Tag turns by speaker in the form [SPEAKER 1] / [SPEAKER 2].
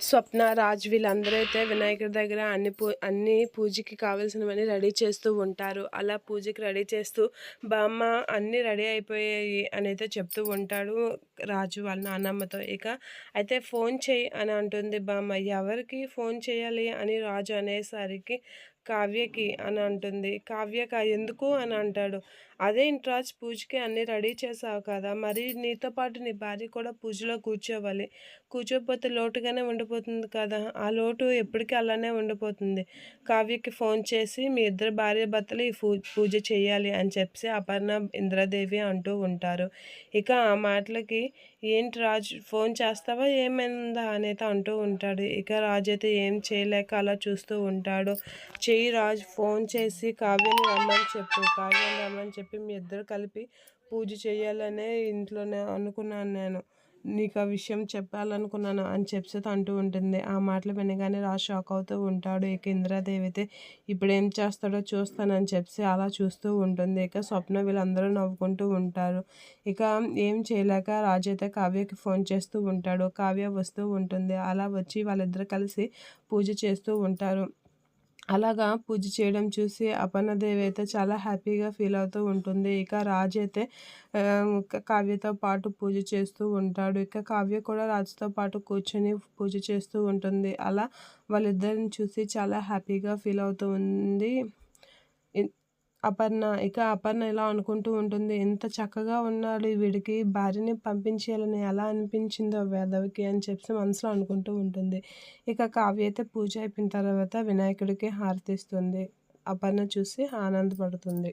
[SPEAKER 1] స్వప్న రాజ్ వీళ్ళందరూ అయితే వినాయకుడి దగ్గర అన్ని పూ అన్ని పూజకి కావాల్సినవన్నీ రెడీ చేస్తూ ఉంటారు. అలా పూజకి రెడీ చేస్తూ బామ్మ అన్నీ రెడీ అయిపోయాయి అని అయితే చెప్తూ ఉంటాడు. రాజు వాళ్ళ నాన్నమ్మతో ఇక అయితే ఫోన్ చేయి అని అంటుంది బామ్మ ఎవరికి ఫోన్ చేయాలి అని రాజు అనేసరికి కావ్యకి అని అంటుంది. కావ్యక ఎందుకు అని అంటాడు. అదే ఇంట్రాజ్ పూజకి అన్నీ రెడీ చేసావు కదా. మరి నీతో పాటు నీ భార్య కూడా పూజలో కూర్చోవాలి. కూర్చోకపోతే లోటుగానే ఉండిపోతుంది కదా. ఆ లోటు ఎప్పటికీ అలానే ఉండిపోతుంది. కావ్యకి ఫోన్ చేసి మీ ఇద్దరు భార్య భర్తలు ఈ పూజ చేయాలి అని చెప్పి అపర్ణ ఇంద్రదేవి అంటూ ఉంటారు. ఇక ఆ మాటలకి ఏంటి రాజు ఫోన్ చేస్తావా? ఏమైందా? అనేది అంటూ ఉంటాడు. ఇక రాజు అయితే ఏం చేయలేక అలా చూస్తూ ఉంటాడు. చెయ్యి రాజు ఫోన్ చేసి కావ్యని రమ్మని చెప్పు. కావ్యని రమ్మని చెప్పి మీ ఇద్దరు కలిపి పూజ చేయాలనే ఇంట్లోనే అనుకున్నాను నేను. నీకు ఆ విషయం చెప్పాలనుకున్నాను అని చెప్పి అంటూ ఉంటుంది. ఆ మాటలు వినగానే రాజు షాక్ అవుతూ ఉంటాడు. ఇక ఇంద్రాదేవి అయితే ఇప్పుడు ఏం చేస్తాడో చూస్తానని చెప్పి అలా చూస్తూ ఉంటుంది. ఇక స్వప్న వీళ్ళందరూ నవ్వుకుంటూ ఉంటారు. ఇక ఏం చేయలేక రాజు అయితే కావ్యకి ఫోన్ చేస్తూ ఉంటాడు. కావ్య వస్తూ ఉంటుంది. అలా వచ్చి వాళ్ళిద్దరు కలిసి పూజ చేస్తూ ఉంటారు. అలాగా పూజ చేయడం చూసి అపర్ణదేవి అయితే చాలా హ్యాపీగా ఫీల్ అవుతూ ఉంటుంది. ఇక రాజు అయితే కావ్యతో పాటు పూజ చేస్తూ ఉంటాడు. ఇక కావ్య కూడా రాజుతో పాటు కూర్చొని పూజ చేస్తూ ఉంటుంది. అలా వాళ్ళిద్దరిని చూసి చాలా హ్యాపీగా ఫీల్ అవుతూ ఉంది. అపర్ణ. ఇక అపర్ణ ఇలా అనుకుంటూ ఉంటుంది. ఎంత చక్కగా ఉన్నాడు వీడికి. భార్యని పంపించేయాలని ఎలా అనిపించిందో వేదవికి అని చెప్పి మనసులో అనుకుంటూ ఉంటుంది. ఇక కావ్య అయితే పూజ అయిపోయిన తర్వాత వినాయకుడికి హారతిస్తుంది అపర్ణ చూసి ఆనందపడుతుంది.